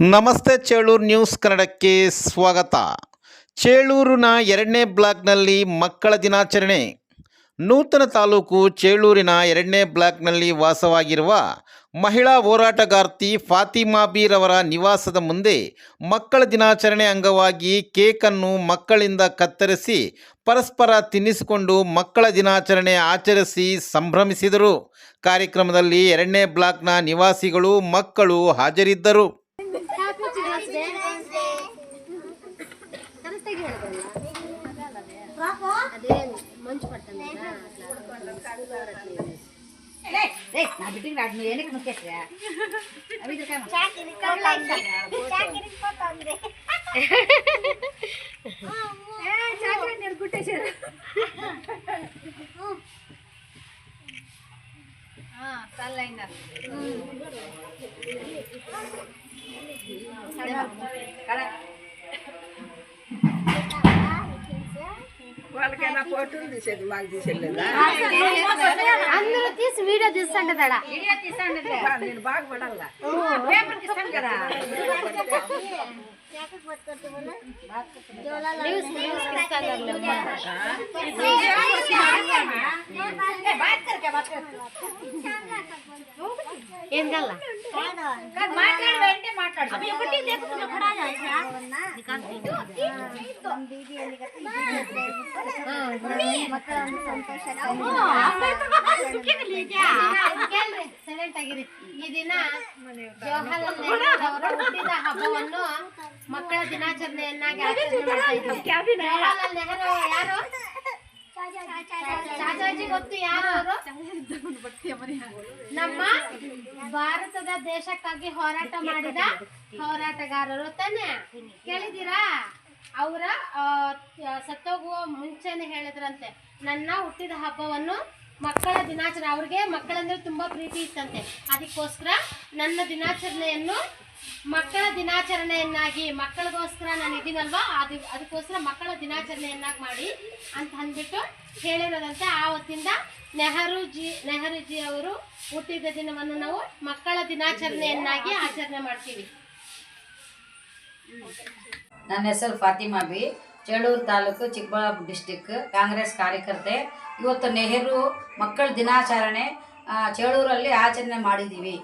ನಮಸ್ತೆ ಚೇಳೂರು ನ್ಯೂಸ್ ಕನ್ನಡಕ್ಕೆ ಸ್ವಾಗತ. ಚೇಳೂರಿನ ಎರಡನೇ ಬ್ಲಾಕ್ನಲ್ಲಿ ಮಕ್ಕಳ ದಿನಾಚರಣೆ. ನೂತನ ತಾಲೂಕು ಚೇಳೂರಿನ ಎರಡನೇ ಬ್ಲಾಕ್ನಲ್ಲಿ ವಾಸವಾಗಿರುವ ಮಹಿಳಾ ಹೋರಾಟಗಾರ್ತಿ ಫಾತಿಮಾ ಬೀರ್ ಅವರ ನಿವಾಸದ ಮುಂದೆ ಮಕ್ಕಳ ದಿನಾಚರಣೆ ಅಂಗವಾಗಿ ಕೇಕನ್ನು ಮಕ್ಕಳಿಂದ ಕತ್ತರಿಸಿ ಪರಸ್ಪರ ತಿನ್ನಿಸಿಕೊಂಡು ಮಕ್ಕಳ ದಿನಾಚರಣೆ ಆಚರಿಸಿ ಸಂಭ್ರಮಿಸಿದರು. ಕಾರ್ಯಕ್ರಮದಲ್ಲಿ ಎರಡನೇ ಬ್ಲಾಕ್ನ ನಿವಾಸಿಗಳು ಮಕ್ಕಳು ಹಾಜರಿದ್ದರು. ಕರೆಕ್ಟಾಗಿ ಹೇಳೋದಲ್ಲ ಅದೇ ಮಂಚು ಪಟ್ಟಣ ನಾ ಬಿಟ್ಟಿಗೆ ರಾಡ್ ನೀವು ಏನಕ್ಕೆ ಮುಖ್ಯಸ್ರ ಅವಿದ್ರ ಕಾಮ వాళ్ళకైనా ఫోటోలు తీసి వీడియో తీస్తాండి తడా వీడియో కదా. ఏం కల్లా जवाहरलाल हम मकल नेहरू यार। ಚಾಚಾಜಿ ಗೊತ್ತು ಯಾರು ನಮ್ಮ ಭಾರತದ ದೇಶಕ್ಕಾಗಿ ಹೋರಾಟ ಮಾಡಿದ ಹೋರಾಟಗಾರರು ತಾನೆ. ಕೇಳಿದ್ದೀರಾ? ಅವರ ಸತ್ತೋಗುವ ಮುಂಚೆನೆ ಹೇಳಿದ್ರಂತೆ. ನನ್ನ ಹುಟ್ಟಿದ ಹಬ್ಬವನ್ನು ಮಕ್ಕಳ ದಿನಾಚರಣೆ, ಅವ್ರಿಗೆ ಮಕ್ಕಳಂದ್ರೆ ತುಂಬಾ ಪ್ರೀತಿ ಇತ್ತಂತೆ. ಅದಕ್ಕೋಸ್ಕರ ನನ್ನ ದಿನಾಚರಣೆಯನ್ನು ಮಕ್ಕಳ ದಿನಾಚರಣೆಯನ್ನಾಗಿ ಮಕ್ಕಳಿಗೋಸ್ಕರ ನಾನು ಇದ್ದೀನಲ್ವಾ? ಅದು ಅದಕ್ಕೋಸ್ಕರ ಮಕ್ಕಳ ದಿನಾಚರಣೆಯನ್ನಾಗಿ ಮಾಡಿ ಅಂತ ಅಂದ್ಬಿಟ್ಟು ಹೇಳಿರೋದಂತೆ. ಆವತ್ತಿಂದ ನೆಹರೂಜಿ ನೆಹರೂಜಿ ಅವರು ಹುಟ್ಟಿದ ದಿನವನ್ನು ನಾವು ಮಕ್ಕಳ ದಿನಾಚರಣೆಯನ್ನಾಗಿ ಆಚರಣೆ ಮಾಡ್ತೀವಿ. ನನ್ನ ಹೆಸರು ಫಾತಿಮಾ ಬಿ. ಚೇಳೂರು ತಾಲೂಕು ಚಿಕ್ಕಬಳ್ಳಾಪುರ ಡಿಸ್ಟಿಕ್ ಕಾಂಗ್ರೆಸ್ ಕಾರ್ಯಕರ್ತೆ. ಇವತ್ತು ನೆಹರು ಮಕ್ಕಳ ದಿನಾಚರಣೆ ಆ, ಚೇಳೂರಲ್ಲಿ ಆಚರಣೆ ಮಾಡಿದ್ದೀವಿ.